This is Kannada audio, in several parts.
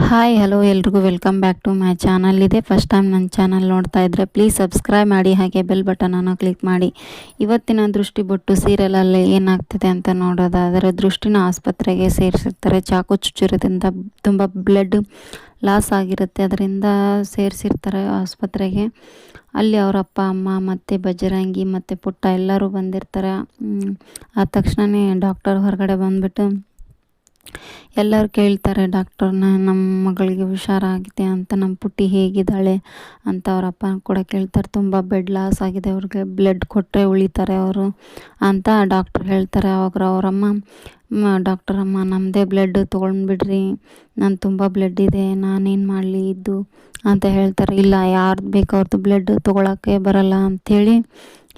ಹಾಯ್ ಹಲೋ ಎಲ್ರಿಗೂ. Welcome back to my channel ಇದೆ ಫಸ್ಟ್ ಟೈಮ್ ನನ್ನ ಚಾನಲ್ ನೋಡ್ತಾ ಇದ್ರೆ ಪ್ಲೀಸ್ ಸಬ್ಸ್ಕ್ರೈಬ್ ಮಾಡಿ, ಹಾಗೆ ಬೆಲ್ ಬಟನನ್ನು ಕ್ಲಿಕ್ ಮಾಡಿ. ಇವತ್ತಿನ ದೃಷ್ಟಿ ಬೊಟ್ಟು ಸೀರಿಯಲಲ್ಲಿ ಏನಾಗ್ತಿದೆ ಅಂತ ನೋಡೋದಾದರೆ ದೃಷ್ಟಿನ ಆಸ್ಪತ್ರೆಗೆ ಸೇರಿಸಿರ್ತಾರೆ. ಚಾಕು ಚುಚ್ಚಿರೋದ್ರಿಂದ ತುಂಬ ಬ್ಲಡ್ ಲಾಸ್ ಆಗಿರುತ್ತೆ. ಅದರಿಂದ ಸೇರಿಸಿರ್ತಾರೆ ಆಸ್ಪತ್ರೆಗೆ. ಅಲ್ಲಿ ಅವರ ಅಪ್ಪ, ಅಮ್ಮ ಮತ್ತು ಬಜರಂಗಿ ಮತ್ತು ಪುಟ್ಟ ಎಲ್ಲರೂ ಬಂದಿರ್ತಾರೆ. ಆದ ತಕ್ಷಣವೇ ಡಾಕ್ಟರ್ ಹೊರಗಡೆ ಬಂದುಬಿಟ್ಟು ಎಲ್ಲರೂ ಕೇಳ್ತಾರೆ ಡಾಕ್ಟರ್ನ ನಮ್ಮ ಮಗಳಿಗೆ ಹುಷಾರಾಗಿದೆ ಅಂತ ನಮ್ಮ ಪುಟ್ಟಿ ಹೇಗಿದ್ದಾಳೆ? ಅಂತ ಅವ್ರ ಅಪ್ಪ ಕೂಡ ಕೇಳ್ತಾರೆ. ತುಂಬ ಬೆಡ್ ಲಾಸ್ ಆಗಿದೆ, ಅವ್ರಿಗೆ ಬ್ಲಡ್ ಕೊಟ್ಟರೆ ಉಳಿತಾರೆ ಅವರು ಅಂತ ಡಾಕ್ಟ್ರ್ ಹೇಳ್ತಾರೆ. ಅವಾಗ ಅವರಮ್ಮ ಅಮ್ಮ ನಮ್ಮದೇ ಬ್ಲಡ್ ತೊಗೊಂಡ್ಬಿಡ್ರಿ, ನಾನು ತುಂಬ ಬ್ಲಡ್ ಇದೆ, ನಾನೇನು ಮಾಡಲಿ ಇದ್ದು ಅಂತ ಹೇಳ್ತಾರೆ. ಇಲ್ಲ, ಯಾರ್ದು ಬೇಕು ಅವ್ರದ್ದು ಬ್ಲಡ್ ತೊಗೊಳಕ್ಕೆ ಬರಲ್ಲ ಅಂಥೇಳಿ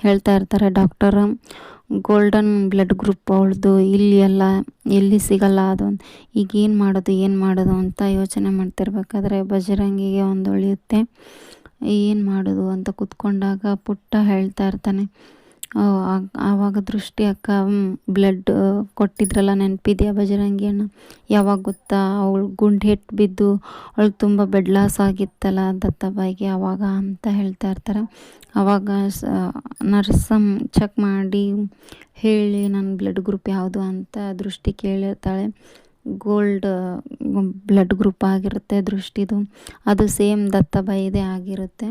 ಹೇಳ್ತಾ ಇರ್ತಾರೆ ಡಾಕ್ಟರ್. ಗೋಲ್ಡನ್ ಬ್ಲಡ್ ಗ್ರೂಪ್ ಅವಳದು ಇಲ್ಲಿ ಎಲ್ಲ ಎಲ್ಲಿ ಸಿಗಲ್ಲ ಅದು ಈಗ ಏನು ಮಾಡೋದು ಏನು ಮಾಡೋದು ಅಂತ ಯೋಚನೆ ಮಾಡ್ತಿರ್ಬೇಕಾದ್ರೆ ಬಜರಂಗಿಗೆ ಒಂದು ಉಳಿಯುತ್ತೆ ಏನು ಮಾಡೋದು ಅಂತ ಕೂತ್ಕೊಂಡಾಗ ಪುಟ್ಟ ಹೇಳ್ತಾ ಇರ್ತಾನೆ. ಆವಾಗ ದೃಷ್ಟಿ ಅಕ್ಕ ಬ್ಲಡ್ ಕೊಟ್ಟಿದ್ರಲ್ಲ ನೆನಪಿದೆಯಾ ಬಜರಂಗಿ ಅಣ್ಣ? ಯಾವಾಗ ಗೊತ್ತಾ? ಅವಳು ಗುಂಡು ಹಿಟ್ಟು ಬಿದ್ದು ಅವಳು ತುಂಬ ಬೆಡ್ ಲಾಸ್ ಆಗಿತ್ತಲ್ಲ ದತ್ತಾಬಾಯಿಗೆ ಆವಾಗ ಅಂತ ಹೇಳ್ತಾ ಇರ್ತಾರೆ. ಆವಾಗ ನರ್ಸಮ್ ಚೆಕ್ ಮಾಡಿ ಹೇಳಿ ನನ್ನ ಬ್ಲಡ್ ಗ್ರೂಪ್ ಯಾವುದು ಅಂತ ದೃಷ್ಟಿ ಕೇಳಿರ್ತಾಳೆ. ಗೋಲ್ಡ್ ಬ್ಲಡ್ ಗ್ರೂಪ್ ಆಗಿರುತ್ತೆ ದೃಷ್ಟಿದು. ಅದು ಸೇಮ್ ದತ್ತಾಬಾಯಿದೇ ಆಗಿರುತ್ತೆ.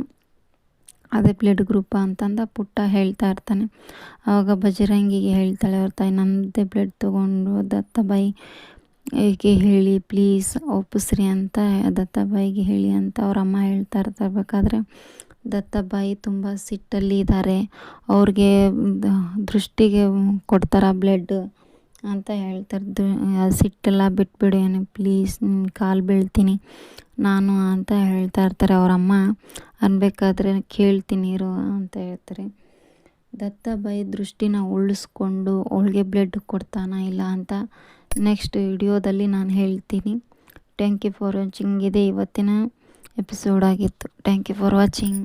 ಅದೇ ಬ್ಲಡ್ ಗ್ರೂಪ ಅಂತಂದ ಪುಟ್ಟ ಹೇಳ್ತಾ ಇರ್ತಾನೆ. ಆವಾಗ ಬಜರಂಗಿಗೆ ಹೇಳ್ತಾಳೆ ಅವ್ರ ತಾಯಿ ನನ್ನದೇ ಬ್ಲಡ್ ತೊಗೊಂಡು ದತ್ತಾಬಾಯಿ ಏಕೆ ಹೇಳಿ ಪ್ಲೀಸ್ ಒಪ್ಪಿಸ್ರಿ ಅಂತ ದತ್ತಾಬಾಯಿಗೆ ಹೇಳಿ ಅಂತ ಅವ್ರ ಅಮ್ಮ ಹೇಳ್ತಾ ದತ್ತ ಬಾಯಿ ತುಂಬ ಸಿಟ್ಟಲ್ಲಿ ಇದ್ದಾರೆ ಅವ್ರಿಗೆ ದೃಷ್ಟಿಗೆ ಕೊಡ್ತಾರ ಬ್ಲಡ್ ಅಂತ ಹೇಳ್ತಾರೆ ಸಿಟ್ಟೆಲ್ಲ ಬಿಟ್ಬಿಡು ಏನು ಪ್ಲೀಸ್ ಕಾಲು ಬೀಳ್ತೀನಿ, ನಾನು ಅಂತ ಹೇಳ್ತಾ ಇರ್ತಾರೆ ಅವರಮ್ಮ ಅನ್ಬೇಕಾದ್ರೆ ಕೇಳ್ತೀನಿ ಇರು ಅಂತ ಹೇಳ್ತಾರೆ. ದತ್ತಾಬಾಯಿ ದೃಷ್ಟಿನ ಉಳಿಸ್ಕೊಂಡು ಅವಳಿಗೆ ಬ್ಲಡ್ ಕೊಡ್ತಾನ ಇಲ್ಲ ಅಂತ ನೆಕ್ಸ್ಟ್ ವಿಡಿಯೋದಲ್ಲಿ ನಾನು ಹೇಳ್ತೀನಿ. ಥ್ಯಾಂಕ್ ಯು ಫಾರ್ ವಾಚಿಂಗ್ ಇದೆ ಇವತ್ತಿನ ಎಪಿಸೋಡ್ ಆಗಿತ್ತು. Thank you for watching